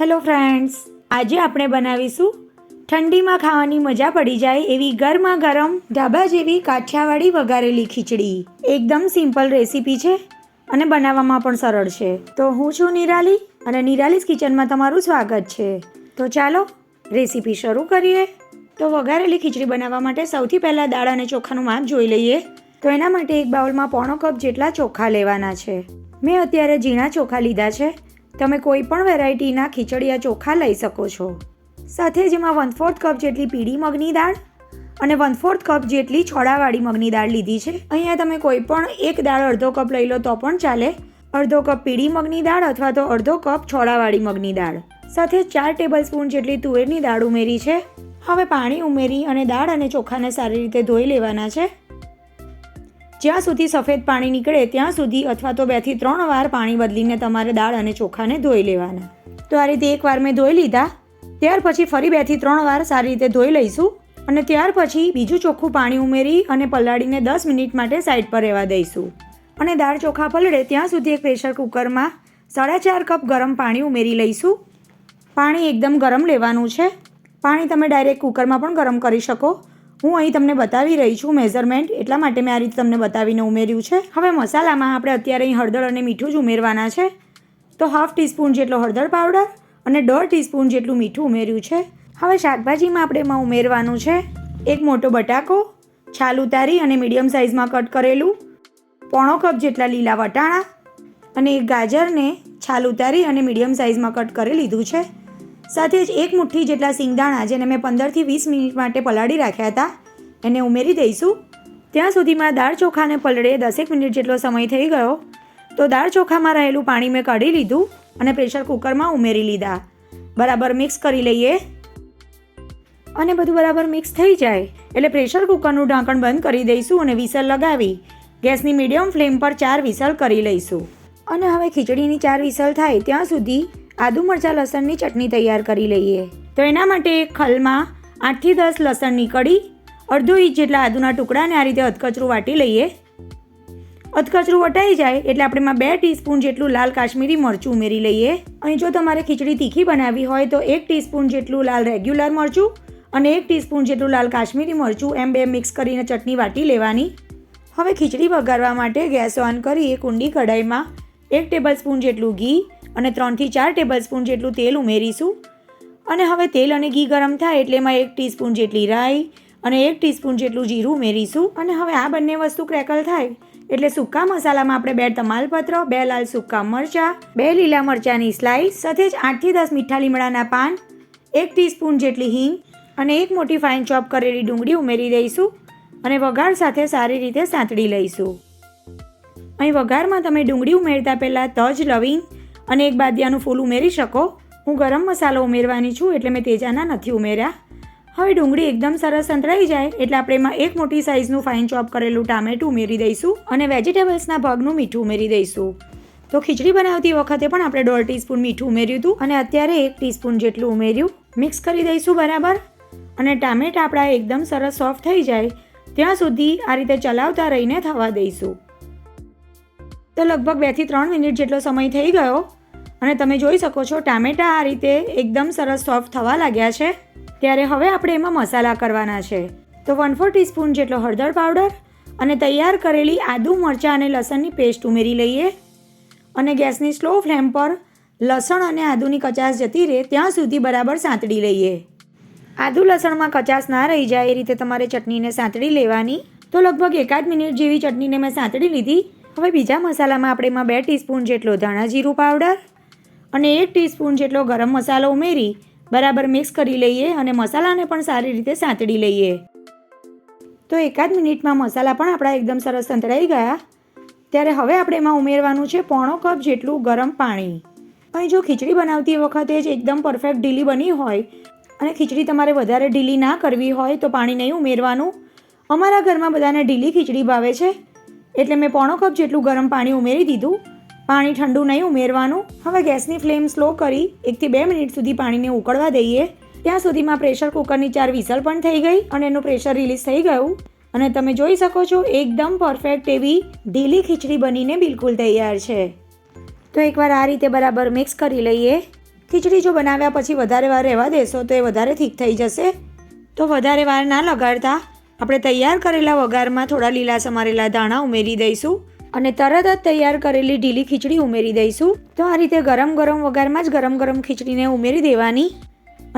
Hello friends આજે આપણે બનાવીશું ઠંડીમાં ખાવાની મજા પડી જાય એવી ગરમા ગરમ ઢાબા જેવી કાઠિયાવાડી વઘારેલી ખીચડી. એકદમ સિમ્પલ રેસીપી છે અને બનાવવામાં પણ સરળ છે. તો હું છું નિરાલી અને નિરાલીસ કિચનમાં તમારું સ્વાગત છે. તો ચાલો રેસીપી શરૂ કરીએ. તો વઘારેલી ખીચડી બનાવવા માટે સૌથી પહેલાં દાળ અને ચોખાનું માપ જોઈ લઈએ. તો એના માટે એક બાઉલમાં પોણો કપ જેટલા ચોખા લેવાના છે. મેં અત્યારે ઝીણા ચોખા લીધા છે. તમે કોઈ પણ વેરાયટીના ખીચડિયા ચોખા લઈ શકો છો. સાથે જેમાં વન ફોર્થ કપ જેટલી પીળી મગની દાળ અને વન ફોર્થ કપ જેટલી છોડાવાળી મગની દાળ લીધી છે. અહીંયા તમે કોઈ પણ એક દાળ અડધો કપ લઈ લો તો પણ ચાલે. અડધો કપ પીળી મગની દાળ અથવા તો અડધો કપ છોડાવાળી મગની દાળ. સાથે ચાર ટેબલ સ્પૂન જેટલી તુવેરની દાળ ઉમેરી છે. હવે પાણી ઉમેરી અને દાળ અને ચોખાને સારી રીતે ધોઈ લેવાના છે. જ્યાં સુધી સફેદ પાણી નીકળે ત્યાં સુધી અથવા તો બેથી ત્રણ વાર પાણી બદલીને તમારે દાળ અને ચોખાને ધોઈ લેવાના. તો આ રીતે એકવાર મેં ધોઈ લીધા. ત્યાર પછી ફરી બેથી ત્રણ વાર સારી રીતે ધોઈ લઈશું અને ત્યાર પછી બીજું ચોખ્ખું પાણી ઉમેરી અને પલાળીને દસ મિનિટ માટે સાઈડ પર રહેવા દઈશું. અને દાળ ચોખા પલળે ત્યાં સુધી એક પ્રેશર કુકરમાં સાડા ચાર કપ ગરમ પાણી ઉમેરી લઈશું. પાણી એકદમ ગરમ લેવાનું છે. પાણી તમે ડાયરેક્ટ કુકરમાં પણ ગરમ કરી શકો. હું અહીં તમને બતાવી રહી છું મેઝરમેન્ટ. એટલા માટે મેં આ રીતે તમને બતાવીને ઉમેર્યું છે. હવે મસાલામાં આપણે અત્યારે અહીં હળદર અને મીઠું જ ઉમેરવાના છે. તો હાફ ટીસ્પૂન જેટલો હળદર પાવડર અને દોઢ ટીસ્પૂન જેટલું મીઠું ઉમેર્યું છે. હવે શાકભાજીમાં આપણે એમાં ઉમેરવાનું છે એક મોટો બટાકો, છાલ ઉતારી અને મીડિયમ સાઇઝમાં કટ કરેલું પોણો કપ જેટલા લીલા વટાણા અને એક ગાજરને છાલ ઉતારી અને મીડિયમ સાઇઝમાં કટ કરી લીધું છે. સાથે જ એક મુઠ્ઠી જેટલા સિંગદાણા, જેને મેં પંદરથી વીસ મિનિટ માટે પલાળી રાખ્યા હતા, એને ઉમેરી દઈશું. ત્યાં સુધીમાં દાળ ચોખાને પલળે દસેક મિનિટ જેટલો સમય થઈ ગયો. તો દાળ ચોખામાં રહેલું પાણી મેં કાઢી લીધું અને પ્રેશર કુકરમાં ઉમેરી લીધા. બરાબર મિક્સ કરી લઈએ. અને બધું બરાબર મિક્સ થઈ જાય, એટલે પ્રેશર કુકરનું ઢાંકણ બંધ કરી દઈશું અને વિસલ લગાવી. ગેસની મીડિયમ ફ્લેમ પર ચાર વિસલ કરી લઈશું. અને હવે ખીચડીની ચાર વિસલ થાય ત્યાં સુધી આદુ મરચાં લસણની ચટણી તૈયાર કરી લઈએ. તો એના માટે એક ખલમાં આઠથી દસ લસણની કડી અડધો ઇંચ જેટલા આદુના ટુકડાને આ રીતે અધકચરું વાટી લઈએ. અધકચરું વટાઈ જાય એટલે આપણે એમાં બે ટીસ્પૂન જેટલું લાલ કાશ્મીરી મરચું ઉમેરી લઈએ. અહીં જો તમારે ખીચડી તીખી બનાવવી હોય તો એક ટીસ્પૂન જેટલું લાલ રેગ્યુલર મરચું અને એક ટીસ્પૂન જેટલું લાલ કાશ્મીરી મરચું એમ બે મિક્સ કરીને ચટણી વાટી લેવાની. હવે ખીચડી વઘારવા માટે ગેસ ઓન કરી એક ઊંડી કઢાઈમાં એક ટેબલ સ્પૂન જેટલું ઘી અને ત્રણથી ચાર ટેબલ સ્પૂન જેટલું તેલ ઉમેરીશું. અને હવે તેલ અને ઘી ગરમ થાય એટલે એમાં એક ટીસ્પૂન જેટલી રાઈ અને એક ટીસ્પૂન જેટલું જીરું ઉમેરીશું. અને હવે આ બંને વસ્તુ ક્રેકલ થાય એટલે સૂકા મસાલામાં આપણે બે તમાલપત્ર, બે લાલ સૂકા મરચાં, બે લીલા મરચાંની સ્લાઈસ સાથે જ આઠથી દસ મીઠા લીમડાના પાન, એક ટીસ્પૂન જેટલી હિંગ અને એક મોટી ફાઇન ચોપ કરેલી ડુંગળી ઉમેરી દઈશું. અને વઘાર સાથે સારી રીતે સાંતળી લઈશું. અહીં વઘારમાં તમે ડુંગળી ઉમેરતા પહેલાં તજ, લવિંગ અને એક બાદિયાનું ફૂલ ઉમેરી શકો. હું ગરમ મસાલો ઉમેરવાની છું એટલે મેં તેજાના નથી ઉમેર્યા. હવે ડુંગળી એકદમ સરસ સંતળાઈ જાય એટલે આપણે એમાં એક મોટી સાઇઝનું ફાઇન ચોપ કરેલું ટામેટું ઉમેરી દઈશું અને વેજીટેબલ્સના ભાગનું મીઠું ઉમેરી દઈશું. તો ખીચડી બનાવતી વખતે પણ આપણે દોઢ ટીસ્પૂન મીઠું ઉમેર્યું હતું અને અત્યારે એક ટીસ્પૂન જેટલું ઉમેર્યું. મિક્સ કરી દઈશું બરાબર. અને ટામેટા આપણા એકદમ સરસ સોફ્ટ થઈ જાય. ત્યાં સુધી આ રીતે ચલાવતા રહીને થવા દઈશું. તો લગભગ બેથી ત્રણ મિનિટ જેટલો સમય થઈ ગયો. અને તમે જોઈ શકો છો, ટામેટા આ રીતે એકદમ સરસ સોફ્ટ થવા લાગ્યા છે. ત્યારે હવે આપણે એમાં મસાલા કરવાના છે. તો વન ફોર ટીસ્પૂન જેટલો હળદર પાવડર અને તૈયાર કરેલી આદુ મરચાં અને લસણની પેસ્ટ ઉમેરી લઈએ. અને ગેસની સ્લો ફ્લેમ પર લસણ અને આદુની કચાસ જતી રહે ત્યાં સુધી બરાબર સાંતળી લઈએ. આદુ લસણમાં કચાસ ના રહી જાય એ રીતે તમારે ચટણીને સાંતળી લેવાની. તો લગભગ એકાદ મિનિટ જેવી ચટણીને મેં સાંતળી લીધી. હવે બીજા મસાલામાં આપણે એમાં બે ટીસ્પૂન જેટલો ધાણા જીરું પાવડર અને એક ટીસ્પૂન જેટલો ગરમ મસાલો ઉમેરી, બરાબર મિક્સ કરી લઈએ અને મસાલાને પણ સારી રીતે સાંતળી લઈએ. તો એકાદ મિનિટમાં મસાલા પણ આપણા એકદમ સરસ સંતળાઈ ગયા. ત્યારે હવે આપણે એમાં ઉમેરવાનું છે પોણો કપ જેટલું ગરમ પાણી. અહીં જો ખીચડી બનાવતી વખતે જ એકદમ પરફેક્ટ ઢીલી બની હોય અને ખીચડી તમારે વધારે ઢીલી ના કરવી હોય તો પાણી નહીં ઉમેરવાનું. અમારા ઘરમાં બધાને ઢીલી ખીચડી ભાવે છે. એટલે મેં પોણો કપ જેટલું ગરમ પાણી ઉમેરી દીધું. પાણી ઠંડુ નહીં ઉમેરવાનું. હવે ગેસની ફ્લેમ સ્લો કરી એકથી બે મિનિટ સુધી પાણીને ઉકળવા દઈએ. ત્યાં સુધીમાં પ્રેશર કુકરની ચાર વિસલ પણ થઈ ગઈ અને એનું પ્રેશર રિલીઝ થઈ ગયું. અને તમે જોઈ શકો છો, એકદમ પરફેક્ટ એવી ઢીલી ખીચડી બનીને બિલકુલ તૈયાર છે. તો એકવાર આ રીતે બરાબર મિક્સ કરી લઈએ. ખીચડી જો બનાવ્યા પછી વધારે વાર રહેવા દેશો તો એ વધારે થીક થઈ જશે. તો વધારે વાર ના લગાડતા આપણે તૈયાર કરેલા વઘારમાં થોડા લીલા સમારેલા દાણા ઉમેરી દઈશું. અને તરત જ તૈયાર કરેલી ઢીલી ખીચડી ઉમેરી દઈશું. તો આ રીતે ગરમ ગરમ વઘારમાં જ ગરમ ગરમ ખીચડીને ઉમેરી દેવાની.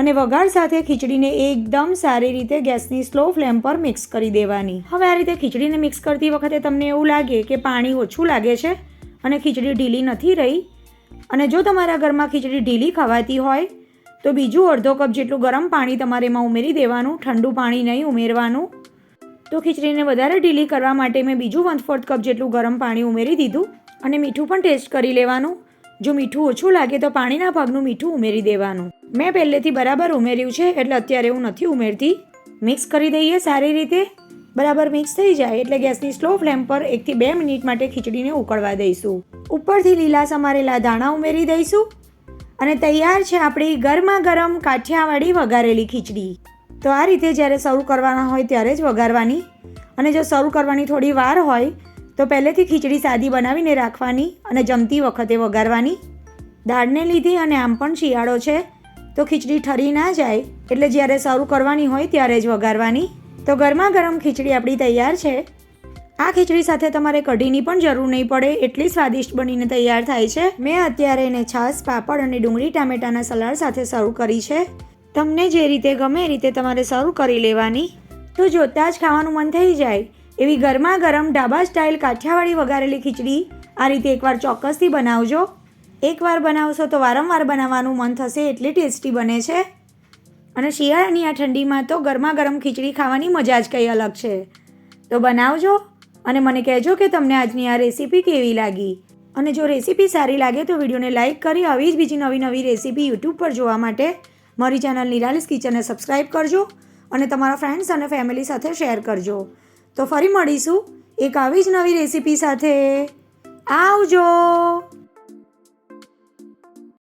અને વઘાર સાથે ખીચડીને એકદમ સારી રીતે ગેસની સ્લો ફ્લેમ પર મિક્સ કરી દેવાની. હવે આ રીતે ખીચડીને મિક્સ કરતી વખતે તમને એવું લાગે કે પાણી ઓછું લાગે છે અને ખીચડી ઢીલી નથી રહી, અને જો તમારા ઘરમાં ખીચડી ઢીલી ખવાતી હોય, તો બીજું અડધો કપ જેટલું ગરમ પાણી તમારે એમાં ઉમેરી દેવાનું, ઠંડુ પાણી નહીં ઉમેરવાનું. તો ખીચડીને વધારે ઢીલી કરવા માટે મેં બીજું વન ફોર્થ કપ જેટલું ગરમ પાણી ઉમેરી દીધું અને મીઠું પણ ટેસ્ટ કરી લેવાનું. જો મીઠું ઓછું લાગે તો પાણીના ભાગનું મીઠું ઉમેરી દેવાનું. મેં પહેલેથી બરાબર ઉમેર્યું છે એટલે અત્યારે હું નથી ઉમેરતી. મિક્સ કરી દઈએ સારી રીતે. બરાબર મિક્સ થઈ જાય એટલે ગેસની સ્લો ફ્લેમ પર એકથી બે મિનિટ માટે ખીચડીને ઉકળવા દઈશું. ઉપરથી લીલા સમારેલા દાણા ઉમેરી દઈશું. અને તૈયાર છે આપણી ગરમા ગરમ કાઠિયાવાડી વઘારેલી ખીચડી. તો આ રીતે જ્યારે શરૂ કરવાના હોય ત્યારે જ વઘારવાની. અને જો શરૂ કરવાની થોડી વાર હોય, તો પહેલેથી ખીચડી સાદી બનાવીને રાખવાની અને જમતી વખતે વઘારવાની. દાળને લીધે અને આમ પણ શિયાળો છે, તો ખીચડી ઠરી ના જાય, એટલે જ્યારે શરૂ કરવાની હોય ત્યારે જ વઘારવાની. તો ગરમા ગરમ ખીચડી આપણી તૈયાર છે. આ ખીચડી સાથે તમારે કઢીની પણ જરૂર નહીં પડે, એટલી સ્વાદિષ્ટ બનીને તૈયાર થાય છે. મેં અત્યારે એને છાશ, પાપડ અને ડુંગળી, ટામેટાના સલાડ સાથે સર્વ કરી છે. તમને જે રીતે ગમે એ રીતે તમારે સર્વ કરી લેવાની. તો જોતાં જ ખાવાનું મન થઈ જાય. એવી ગરમા ગરમ ઢાબા સ્ટાઇલ કાઠિયાવાડી વઘારેલી ખીચડી આ રીતે એકવાર ચોક્કસથી બનાવજો. એકવાર બનાવશો તો વારંવાર બનાવવાનું મન થશે એટલી ટેસ્ટી બને છે. અને શિયાળાની આ ઠંડીમાં તો ગરમા ગરમ ખીચડી ખાવાની મજા જ કંઈ અલગ છે. તો બનાવજો અને મને કહેજો કે તમને આજની આ રેસીપી કેવી લાગી. અને જો રેસીપી સારી લાગે તો વિડીયોને લાઇક કરી આવી જ બીજી નવી નવી રેસીપી યુટ્યુબ પર જોવા માટે. મારી ચેનલ નિરાલિસ કિચનને સબસ્ક્રાઈબ કરજો અને તમારા ફ્રેન્ડ્સ અને ફેમિલી સાથે શેર કરજો. તો ફરી મળીશું એક આવી જ નવી રેસીપી સાથે. આવજો!